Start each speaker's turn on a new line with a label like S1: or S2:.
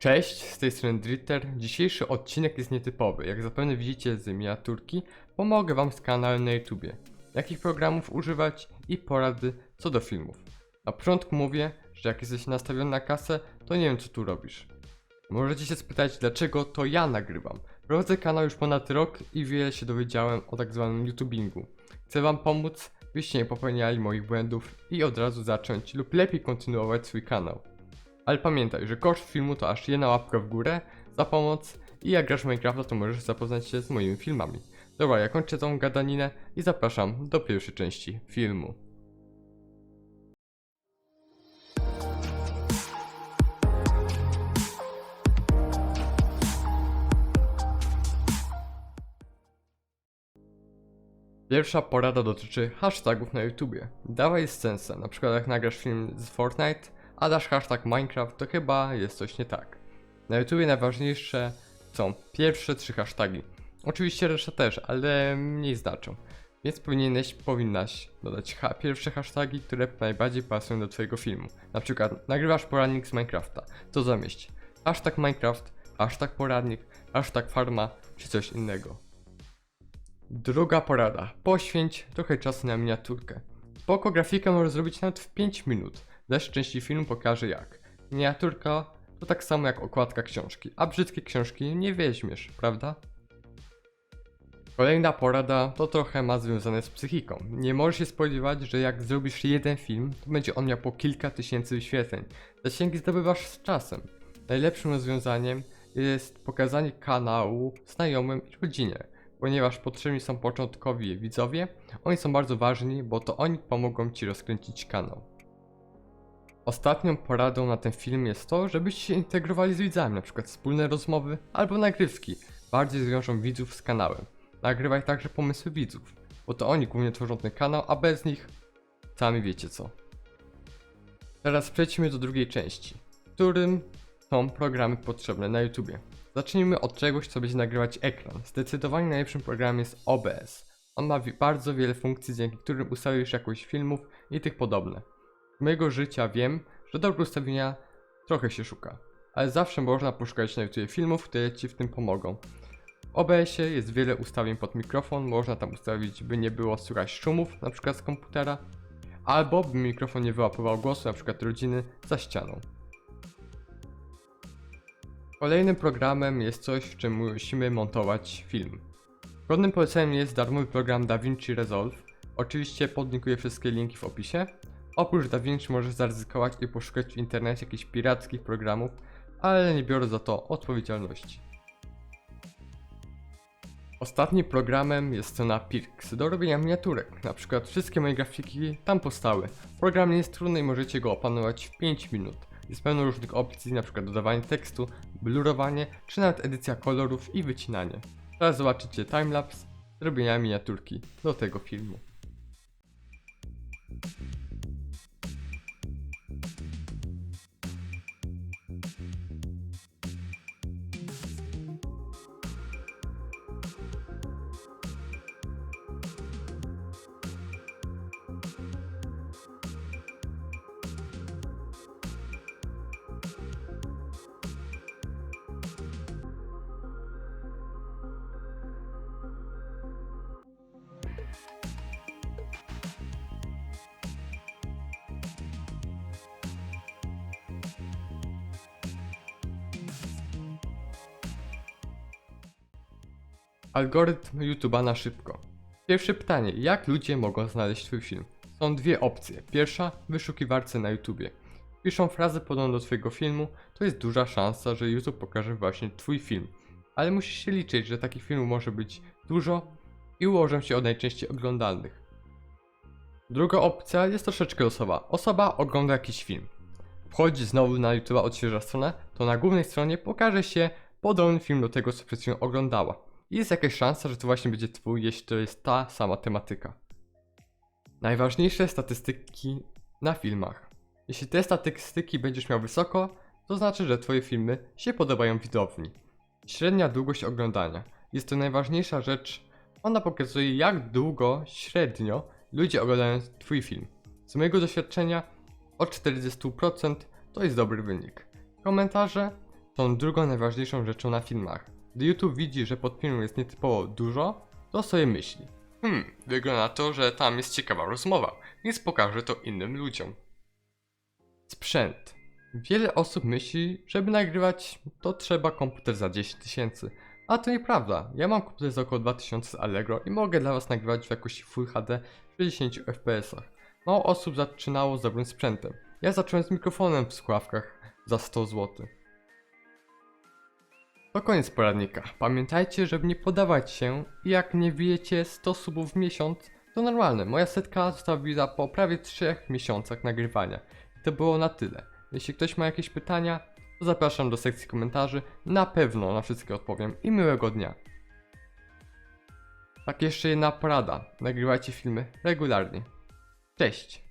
S1: Cześć, z tej strony Dritter. Dzisiejszy odcinek jest nietypowy. Jak zapewne widzicie z miniaturki, pomogę wam z kanałem na YouTubie. Jakich programów używać i porady co do filmów. Na początku mówię, że jak jesteś nastawiony na kasę, to nie wiem co tu robisz. Możecie się spytać, dlaczego to ja nagrywam. Prowadzę kanał już ponad rok i wiele się dowiedziałem o tak zwanym YouTubingu. Chcę wam pomóc, byście nie popełniali moich błędów i od razu zacząć lub lepiej kontynuować swój kanał. Ale pamiętaj, że koszt filmu to aż jedna łapka w górę za pomoc i jak grasz Minecrafta to możesz zapoznać się z moimi filmami. Dobra, ja kończę tą gadaninę i zapraszam do pierwszej części filmu. Pierwsza porada dotyczy hashtagów na YouTubie. Dawaj sensę, na przykład jak nagrasz film z Fortnite, a dasz hashtag Minecraft, to chyba jest coś nie tak. Na YouTubie najważniejsze są pierwsze trzy hasztagi. Oczywiście reszta też, ale mniej znaczą. Więc powinieneś, powinnaś dodać ha pierwsze hasztagi, które najbardziej pasują do twojego filmu. Na przykład nagrywasz poradnik z Minecrafta, to zamieść hashtag Minecraft, hashtag poradnik, hashtag farma, czy coś innego. Druga porada. Poświęć trochę czasu na miniaturkę. Spoko grafikę możesz zrobić nawet w 5 minut. Dalsze części filmu pokażę jak. Miniaturka to tak samo jak okładka książki, a brzydkie książki nie weźmiesz, prawda? Kolejna porada to trochę ma związane z psychiką. Nie możesz się spodziewać, że jak zrobisz jeden film, to będzie on miał po kilka tysięcy wyświetleń. Zasięgi zdobywasz z czasem. Najlepszym rozwiązaniem jest pokazanie kanału znajomym i rodzinie, ponieważ potrzebni są początkowi widzowie. Oni są bardzo ważni, bo to oni pomogą ci rozkręcić kanał. Ostatnią poradą na ten film jest to, żebyście się integrowali z widzami, przykład wspólne rozmowy albo nagrywki. Bardziej zwiążą widzów z kanałem. Nagrywaj także pomysły widzów, bo to oni głównie tworzą ten kanał, a bez nich sami wiecie co. Teraz przejdźmy do drugiej części, w którym są programy potrzebne na YouTubie. Zacznijmy od czegoś, co będzie nagrywać ekran. Zdecydowanie najlepszym programem jest OBS. On ma bardzo wiele funkcji, dzięki którym ustawisz jakość filmów i tych podobne. Mojego życia wiem, że dobre ustawienia trochę się szuka, ale zawsze można poszukać na YouTube filmów, które Ci w tym pomogą. W OBS-ie jest wiele ustawień pod mikrofon, można tam ustawić, by nie było słychać szumów, przykład z komputera, albo by mikrofon nie wyłapywał głosu, przykład rodziny za ścianą. Kolejnym programem jest coś, w czym musimy montować film. Godnym poleceniem jest darmowy program DaVinci Resolve. Oczywiście podlinkuję wszystkie linki w opisie. Oprócz DaVinci możesz zaryzykować i poszukać w internecie jakichś pirackich programów, ale nie biorę za to odpowiedzialności. Ostatnim programem jest strona Pirx do robienia miniaturek. Na przykład wszystkie moje grafiki tam powstały. Program nie jest trudny i możecie go opanować w 5 minut. Jest pełno różnych opcji, np. dodawanie tekstu, blurowanie, czy nawet edycja kolorów i wycinanie. Teraz zobaczycie timelapse robienia miniaturki do tego filmu. Algorytm YouTube'a na szybko. Pierwsze pytanie, jak ludzie mogą znaleźć Twój film? Są dwie opcje. Pierwsza, w wyszukiwarce na YouTubie. Piszą frazę podobną do Twojego filmu, to jest duża szansa, że YouTube pokaże właśnie Twój film. Ale musisz się liczyć, że takich filmów może być dużo i ułożą się od najczęściej oglądalnych. Druga opcja jest troszeczkę losowa. Osoba ogląda jakiś film. Wchodzi znowu na YouTube'a, odświeża stronę, to na głównej stronie pokaże się podobny film do tego, co przed chwilą oglądała. I jest jakaś szansa, że to właśnie będzie twój, jeśli to jest ta sama tematyka. Najważniejsze statystyki na filmach. Jeśli te statystyki będziesz miał wysoko, to znaczy, że twoje filmy się podobają widowni. Średnia długość oglądania. Jest to najważniejsza rzecz. Ona pokazuje, jak długo średnio ludzie oglądają twój film. Z mojego doświadczenia od 40% to jest dobry wynik. Komentarze są drugą najważniejszą rzeczą na filmach. Gdy YouTube widzi, że pod filmem jest nietypowo dużo, to sobie myśli. Hmm, wygląda na to, że tam jest ciekawa rozmowa, więc pokażę to innym ludziom. Sprzęt. Wiele osób myśli, żeby nagrywać, to trzeba komputer za 10 tysięcy. A to nieprawda. Ja mam komputer za około 2000 z Allegro i mogę dla Was nagrywać w jakości Full HD w 60 fps. Mało osób zaczynało z dobrym sprzętem. Ja zacząłem z mikrofonem w słuchawkach za 100 zł. To koniec poradnika. Pamiętajcie, żeby nie podawać się i jak nie wiecie 100 subów w miesiąc, to normalne. Moja setka została wbita po prawie 3 miesiącach nagrywania. I to było na tyle. Jeśli ktoś ma jakieś pytania, to zapraszam do sekcji komentarzy. Na pewno na wszystkie odpowiem i miłego dnia. Tak jeszcze jedna porada. Nagrywajcie filmy regularnie. Cześć!